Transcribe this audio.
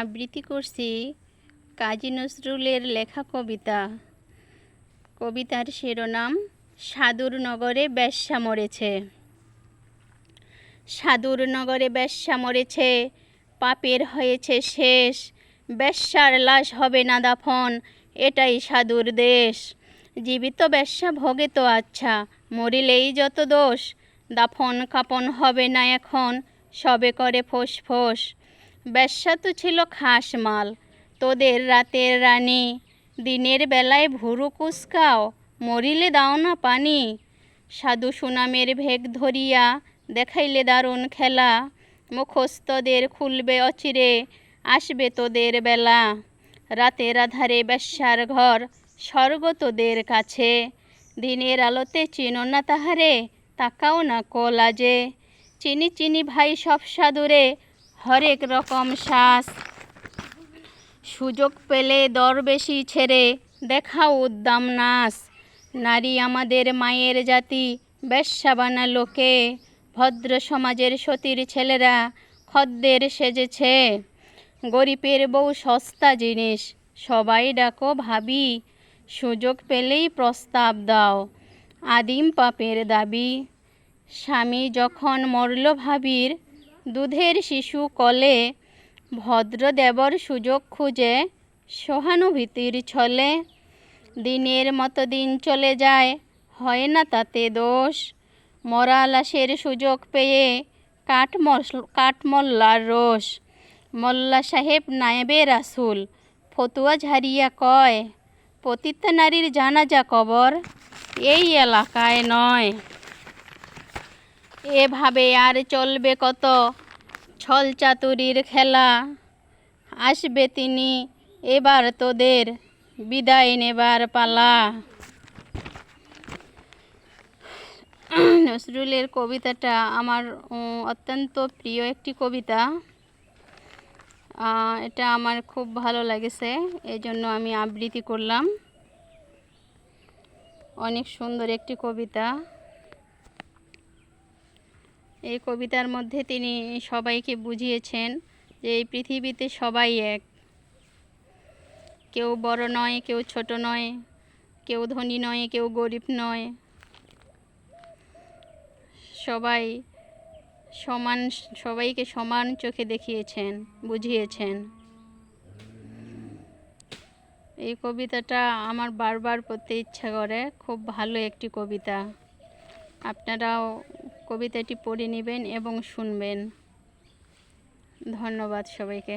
আবৃত্তি করছি কাজী নজরুলের লেখা কবিতা। কবিতার শিরোনাম সাধুর নগরে বেশ্যা মরেছে। সাধুর নগরে বেশ্যা মরেছে, পাপের হয়েছে শেষ। বেশ্যার লাশ হবে না দাফন, এটাই সাধুর দেশ। জীবিত বেশ্যা ভোগে তো আচ্ছা মরিলেই যত দোষ। দাফন কাপন হবে না এখন, সবে করে ফোঁস ফোঁস। বেশ্যা তো ছিল খাস মাল। তোদের রাতের রানী, দিনের বেলায় ভুরু কুসকাও মরিলে দাও না পানি। সাধু সুনামের ভেগ ধরিয়া দেখাইলে দারুণ খেলা। মুখস্থদের খুলবে অচিরে, আসবে তোদের বেলা। রাতের আধারে বেশ্যার ঘর, স্বর্গ তোদের কাছে। দিনের আলোতে চিনো না তাহারে, তাকাও না কোলাজে। চিনি চিনি ভাই সব সাধুরে হরেক রকম শ্বাস সুযোগ পেলে দর বেশি ছেড়ে দেখা উদ্দাম নাস নারী আমাদের মায়ের জাতি, বেশ্যা বানালো কে ভদ্র সমাজের সতীর ছেলেরা খদ্দের সেজেছে। গরিবের বউ সস্তা জিনিস, সবাই ডাকো ভাবি। সুযোগ পেলেই প্রস্তাব দাও, আদিম পাপের দাবি। স্বামী যখন মরল ভাবির দুধের শিশু কলে ভদ্র দেবর সুযোগ খুঁজে সহানুভূতির ছলে। দিনের মতো দিন চলে যায়, হয় না তাতে দোষ। মরা লাশের সুযোগ পেয়ে কাঠ কাঠমোল্লার রোষ। মোল্লা সাহেব নায়েবে রাসুল, ফতুয়া ঝারিয়া কয়, পতিত নারীর জানাজা কবর এই এলাকায় নয়। এভাবে আর চলবে কত? ছল চাতুরির খেলা। আসবে তিনি, এবার তোদের বিদায় নেবার পালা। নজরুলের কবিতাটা আমার অত্যন্ত প্রিয় একটি কবিতা। এটা আমার খুব ভালো লেগেছে এই জন্য আমি আবৃত্তি করলাম। অনেক সুন্দর একটি কবিতা। এই কবিতার মধ্যে তিনি সবাইকে বুঝিয়েছেন যে এই পৃথিবীতে সবাই এক। কেউ বড় নয়, কেউ ছোট নয়, কেউ ধনী নয়, কেউ গরিব নয়। সবাই সমান, সবাইকে সমান চোখে দেখিয়েছেন, বুঝিয়েছেন। এই কবিতাটা আমার বারবার পড়তে ইচ্ছা করে। খুব ভালো একটি কবিতা। আপনারাও কবিতাটি পড়ে নেবেন এবং শুনবেন। ধন্যবাদ সবাইকে।